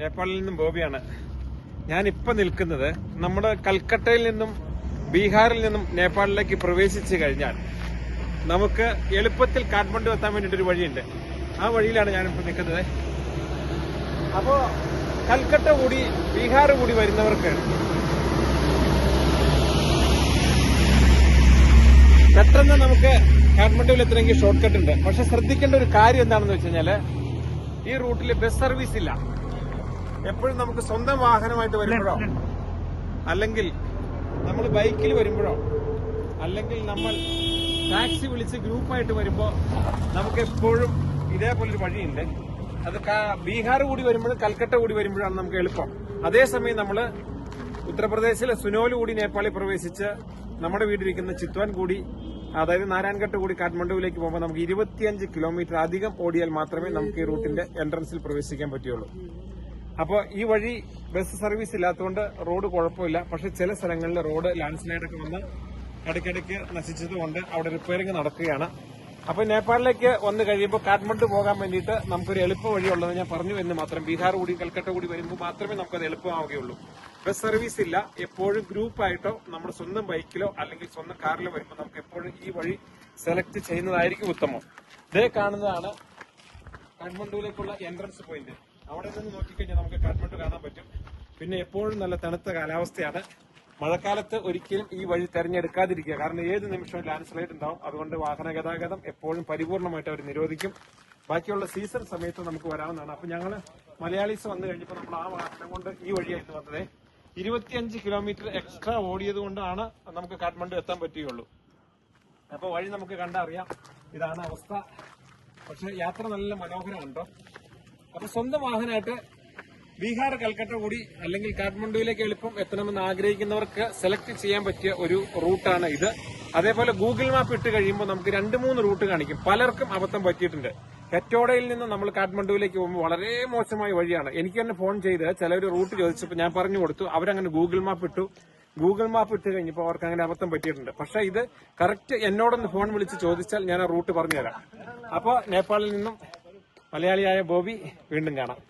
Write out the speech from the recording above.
നേപ്പാളിൽ നിന്നും ബോബിയാണ്. ഇപ്പൊ നിൽക്കുന്നത് നമ്മുടെ കൽക്കട്ടയിൽ നിന്നും ബീഹാറിൽ നിന്നും നേപ്പാളിലേക്ക് പ്രവേശിച്ചു കഴിഞ്ഞാൽ നമുക്ക് എളുപ്പത്തിൽ കാഠ്മണ്ഡു എത്താൻ വേണ്ടിയിട്ടൊരു വഴിയുണ്ട്. ആ വഴിയിലാണ് ഞാനിപ്പോൾ നിൽക്കുന്നത്. അപ്പോൾ കൽക്കട്ട കൂടി ബീഹാർ കൂടി വരുന്നവർക്ക് പെട്ടെന്ന് നമുക്ക് കാഠ്മണ്ഡുവിൽ എത്തണമെങ്കിൽ ഷോർട്ട് കട്ട് ഉണ്ട്. പക്ഷെ ശ്രദ്ധിക്കേണ്ട ഒരു കാര്യം എന്താണെന്ന് വെച്ച് കഴിഞ്ഞാൽ ഈ റൂട്ടിൽ ബസ് സർവീസ് ഇല്ല. എപ്പോഴും നമുക്ക് സ്വന്തം വാഹനമായിട്ട് വരുമ്പോഴോ? അല്ലെങ്കിൽ നമ്മൾ ബൈക്കിൽ വരുമ്പോഴോ? അല്ലെങ്കിൽ നമ്മൾ ടാക്സി വിളിച്ച് ഗ്രൂപ്പായിട്ട് വരുമ്പോ നമുക്ക് എപ്പോഴും ഇതേപോലൊരു വഴിയുണ്ട്. അത് ബീഹാർ കൂടി വരുമ്പോഴും കൽക്കട്ട കൂടി വരുമ്പോഴാണ് നമുക്ക് എളുപ്പം. അതേസമയം നമ്മൾ ഉത്തർപ്രദേശിലെ സുനോൽ കൂടി നേപ്പാളിൽ പ്രവേശിച്ച് നമ്മുടെ വീട്ടിലിരിക്കുന്ന ചിത്വാൻ കൂടി അതായത് നാരായൺഘട്ട് കൂടി കാഠ്മണ്ഡുവിലേക്ക് പോകുമ്പോൾ നമുക്ക് ഇരുപത്തിയഞ്ച് കിലോമീറ്റർ അധികം ഓടിയാൽ മാത്രമേ നമുക്ക് ഈ റൂട്ടിന്റെ എൻട്രൻസിൽ പ്രവേശിക്കാൻ പറ്റുള്ളൂ അപ്പോൾ ഈ വഴി ബസ് സർവീസ് ഇല്ലാത്തതുകൊണ്ട് റോഡ് കുഴപ്പമില്ല. പക്ഷെ ചില സ്ഥലങ്ങളിൽ റോഡ് ലാൻഡ് സ്ലൈഡ് ഒക്കെ വന്ന് ഇടയ്ക്കിടയ്ക്ക് നശിച്ചതുകൊണ്ട് അവിടെ റിപ്പയറിംഗ് നടക്കുകയാണ്. അപ്പോൾ നേപ്പാളിലേക്ക് വന്നു കഴിയുമ്പോൾ കാഠ്മണ്ഡു പോകാൻ വേണ്ടിയിട്ട് നമുക്കൊരു എളുപ്പ വഴിയുള്ളത് ഞാൻ പറഞ്ഞു വരുന്നത് മാത്രം. ബീഹാർ കൂടി കൽക്കട്ട കൂടി വരുമ്പോൾ മാത്രമേ നമുക്കത് എളുപ്പമാവുകയുള്ളൂ. ബസ് സർവീസ് ഇല്ല. എപ്പോഴും ഗ്രൂപ്പായിട്ടോ നമ്മുടെ സ്വന്തം ബൈക്കിലോ അല്ലെങ്കിൽ സ്വന്തം കാറിലോ വരുമ്പോൾ നമുക്ക് എപ്പോഴും ഈ വഴി സെലക്ട് ചെയ്യുന്നതായിരിക്കും ഉത്തമം. ഇതേ കാണുന്നതാണ് കാഠ്മണ്ഡുവിലേക്കുള്ള എൻട്രൻസ് പോയിന്റ് അവിടെ നിന്ന് നോക്കിക്കഴിഞ്ഞാൽ നമുക്ക് കാഠ്മണ്ഡു കാണാൻ പറ്റും. പിന്നെ എപ്പോഴും നല്ല തണുത്ത കാലാവസ്ഥയാണ്. മഴക്കാലത്ത് ഒരിക്കലും ഈ വഴി തെരഞ്ഞെടുക്കാതിരിക്കുക. കാരണം ഏത് നിമിഷവും ലാൻഡ് സ്ലൈഡ് ഉണ്ടാവും. അതുകൊണ്ട് വാഹന ഗതാഗതം എപ്പോഴും പരിപൂർണമായിട്ട് അവർ നിരോധിക്കും. ബാക്കിയുള്ള സീസൺ സമയത്ത് നമുക്ക് വരാവുന്നതാണ്. അപ്പൊ ഞങ്ങൾ മലയാളീസ് വന്നു കഴിഞ്ഞപ്പോൾ നമ്മൾ ആ വാഹനം കൊണ്ട് ഈ വഴിയായിട്ട് വന്നത്. ഇരുപത്തിയഞ്ച് കിലോമീറ്റർ എക്സ്ട്രാ ഓടിയത് കൊണ്ടാണ് നമുക്ക് കാഠ്മണ്ഡു എത്താൻ പറ്റുകയുള്ളൂ. അപ്പൊ വഴി നമുക്ക് കണ്ടറിയാം. ഇതാണ് അവസ്ഥ. പക്ഷെ യാത്ര നല്ല മനോഹരമാണ് കേട്ടോ അപ്പൊ സ്വന്തം വാഹനമായിട്ട് ബീഹാർ കൽക്കട്ട കൂടി അല്ലെങ്കിൽ കാഠ്മണ്ഡുവിലേക്ക് എളുപ്പം എത്തണമെന്ന് ആഗ്രഹിക്കുന്നവർക്ക് സെലക്ട് ചെയ്യാൻ പറ്റിയ ഒരു റൂട്ടാണ് ഇത്. അതേപോലെ ഗൂഗിൾ മാപ്പ് ഇട്ട് കഴിയുമ്പോൾ നമുക്ക് രണ്ട് മൂന്ന് റൂട്ട് കാണിക്കും. പലർക്കും അബദ്ധം പറ്റിയിട്ടുണ്ട്. ഹെറ്റോഡയിൽ നിന്ന് നമ്മൾ കാഠ്മണ്ഡുവിലേക്ക് പോകുമ്പോൾ വളരെ മോശമായ വഴിയാണ്. എനിക്ക് തന്നെ ഫോൺ ചെയ്ത് ചിലർ റൂട്ട് ചോദിച്ചപ്പോൾ ഞാൻ പറഞ്ഞു കൊടുത്തു. അവരങ്ങനെ ഗൂഗിൾ മാപ്പ് ഇട്ടു. ഗൂഗിൾ മാപ്പ് ഇട്ട് കഴിഞ്ഞപ്പോൾ അവർക്ക് അങ്ങനെ അബദ്ധം പറ്റിയിട്ടുണ്ട്. പക്ഷേ ഇത് കറക്റ്റ് എന്നോടൊന്ന് ഫോൺ വിളിച്ച് ചോദിച്ചാൽ ഞാൻ ആ റൂട്ട് പറഞ്ഞുതരാം. അപ്പോൾ നേപ്പാളിൽ നിന്നും മലയാളിയായ ബോബി വീണ്ടും കാണാം.